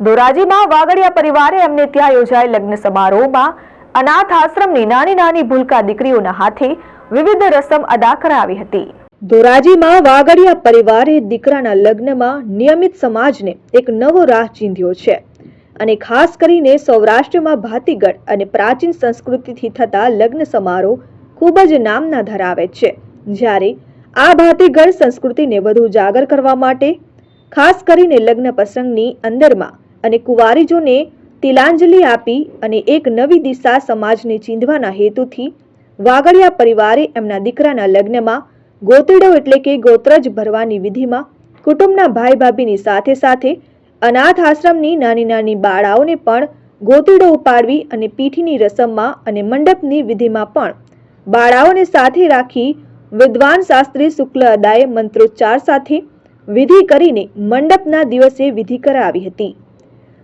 ધોરાજીમાં વાગડિયા પરિવારે એમને ત્યાં યોજાયેલ લગ્ન સમારોહમાં અનાથ આશ્રમની નાની નાની ભૂલકા દીકરીઓના હાથે વિવિધ રસમ અદા કરાવી હતી. ધોરાજીમાં વાગડિયા પરિવારે દીકરાના લગ્નમાં નિયમિત સમાજને એક નવો રાહ ચીંધ્યો છે અને ખાસ કરીને સૌરાષ્ટ્રમાં ભાતીગળ અને પ્રાચીન સંસ્કૃતિથી થતા લગ્ન સમારોહ ખૂબ જ નામના ધરાવે છે. જ્યારે આ ભાતીગળ સંસ્કૃતિને વધુ ઉજાગર કરવા માટે ખાસ કરીને લગ્ન પ્રસંગની અંદરમાં અને કુંવારીજોને તિલાંજલિ આપી અને એક નવી દિશા સમાજને ચીંધવાના હેતુથી વાગડિયા પરિવારે એમના દીકરાના લગ્નમાં ગોતડો એટલે કે ગોત્રજ ભરવાની વિધિમાં કુટુંબના ભાઈ ભાભીની સાથે સાથે અનાથ આશ્રમની નાની નાની બાળાઓને પણ ગોતડો ઉપાડવી અને પીઠીની રસમમાં અને મંડપની વિધિમાં પણ બાળાઓને સાથે રાખી વિદ્વાન શાસ્ત્રી શુક્લ અદાએ મંત્રોચ્ચાર સાથે વિધિ કરીને મંડપના દિવસે વિધિ કરાવી હતી.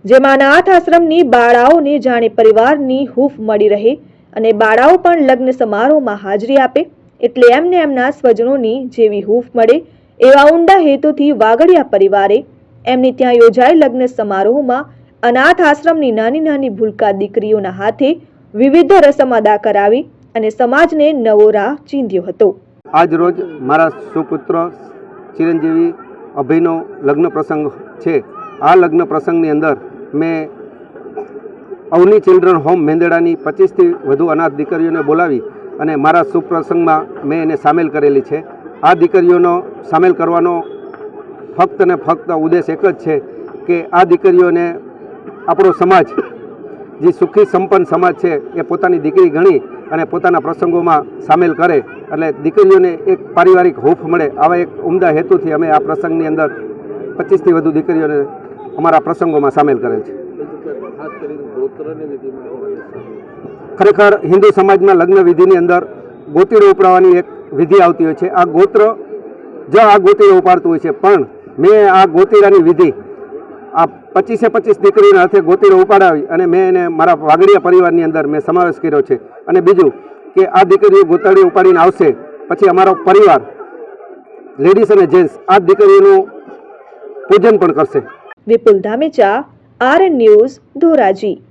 જેમાં અનાથ આશ્રમની બાળાઓને જાણે પરિવારની હૂફ મળી રહે અને બાળાઓ પણ લગ્ન સમારોહમાં હાજરી આપે એટલે એમને એમના સ્વજનોની જેવી હૂફ મળે એવા ઊંડા હેતુથી વાગડિયા પરિવારે એમની ત્યાં યોજાયેલ લગ્ન સમારોહમાં અનાથ આશ્રમની નાની નાની ભૂલકા દીકરીઓના હાથે વિવિધ રસમ અદા કરાવી અને સમાજને નવો રાહ ચીંધ્યો હતો. આજ રોજ મારા સુપુત્ર ચિરંજીવી અભયનો લગ્ન પ્રસંગ છે. આ લગ્ન પ્રસંગની અંદર મેં અવની ચિલ્ડ્રન હોમ મેંદેડાની પચીસથી વધુ અનાથ દીકરીઓને બોલાવી અને મારા સુપ્રસંગમાં મેં એને સામેલ કરેલી છે. આ દીકરીઓનો સામેલ કરવાનો ફક્ત ને ફક્ત ઉદ્દેશ એક જ છે કે આ દીકરીઓને આપણો સમાજ, જે સુખી સંપન્ન સમાજ છે, એ પોતાની દીકરી ગણી અને પોતાના પ્રસંગોમાં સામેલ કરે. એટલે દીકરીઓને એક પારિવારિક હૂફ મળે. આવા એક ઉમદા હેતુથી અમે આ પ્રસંગની અંદર પચીસથી વધુ દીકરીઓને અમારા પ્રસંગોમાં સામેલ કરેલ છે. ખરેખર હિન્દુ સમાજમાં લગ્ન વિધિની અંદર ગોતીડો ઉપડાવવાની એક વિધિ આવતી હોય છે. આ ગોત્ર, જ આ ગોતીડો ઉપાડતું હોય છે, પણ મેં આ ગોતીડાની વિધિ આ પચીસે પચીસ દીકરીના હાથે ગોતીડો ઉપાડાવી અને મેં એને મારા વાગડિયા પરિવારની અંદર મેં સમાવેશ કર્યો છે. અને બીજું કે આ દીકરીઓ ગોતાડી ઉપાડીને આવશે, પછી અમારો પરિવાર લેડીઝ અને જેન્ટ્સ આ દીકરીનું પૂજન પણ કરશે. Vipul Dhamecha R News Dhoraji.